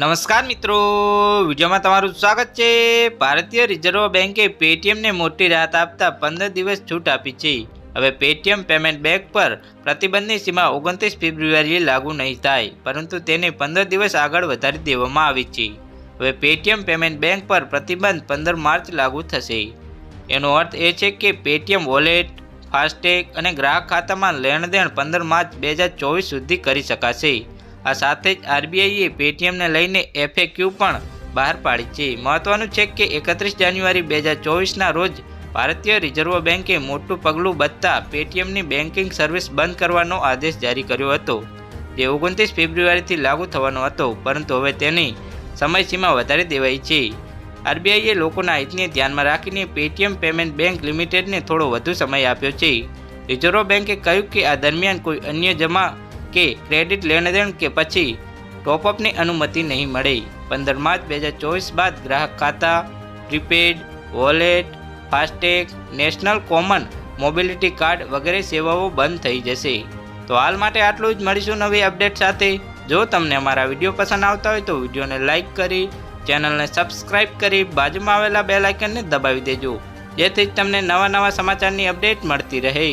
નમસ્કાર મિત્રો. વિડીયોમાં તમારું સ્વાગત છે. ભારતીય રિઝર્વ બેન્કે પેટીએમને મોટી રાહત આપતા પંદર દિવસ છૂટ આપી છે. હવે પેટીએમ પેમેન્ટ બેંક પર પ્રતિબંધની સીમા ઓગણત્રીસ ફેબ્રુઆરીએ લાગુ નહીં થાય, પરંતુ તેને પંદર દિવસ આગળ વધારી દેવામાં આવી છે. હવે પેટીએમ પેમેન્ટ બેંક પર પ્રતિબંધ પંદર માર્ચ લાગુ થશે. એનો અર્થ એ છે કે પેટીએમ વોલેટ, ફાસ્ટેગ અને ગ્રાહક ખાતામાં લેણદેણ પંદર માર્ચ બે હજાર ચોવીસ સુધી કરી શકાશે. આ સાથે જ આરબીઆઈએ પેટીએમને લઈને એફએક્યુ પણ બહાર પાડી છે. મહત્વનું છે કે એકત્રીસ જાન્યુઆરી બે હજાર ચોવીસના રોજ ભારતીય રિઝર્વ બેન્કે મોટું પગલું બચતા પેટીએમની બેન્કિંગ સર્વિસ બંધ કરવાનો આદેશ જારી કર્યો હતો. જે ઓગણત્રીસ ફેબ્રુઆરીથી લાગુ થવાનો હતો, પરંતુ હવે તેની સમયસીમા વધારી દેવાઈ છે. આરબીઆઈએ લોકોના હિતને ધ્યાનમાં રાખીને પેટીએમ પેમેન્ટ બેંક લિમિટેડને થોડો વધુ સમય આપ્યો છે. રિઝર્વ બેન્કે કહ્યું કે આ દરમિયાન કોઈ અન્ય જમા કે ક્રેડિટ લેણદેણ કે પછી ટોપઅપની અનુમતિ નહીં મળે. પંદર માર્ચ બે હજાર ચોવીસ બાદ ગ્રાહક ખાતા prepaid wallet FASTag national common mobility card વગેરે સેવાઓ બંધ થઈ જશે. તો હાલ માટે આટલું જ. મળીશું નવી અપડેટ સાથે. જો તમને અમારા વીડિયો પસંદ આવતા હોય તો વિડીયોને લાઇક કરી, ચેનલને સબસ્ક્રાઇબ કરી, બાજુમાં આવેલા બે લાઇકનને દબાવી દેજો. જેથી તમને નવા નવા સમાચારની અપડેટ મળતી રહે.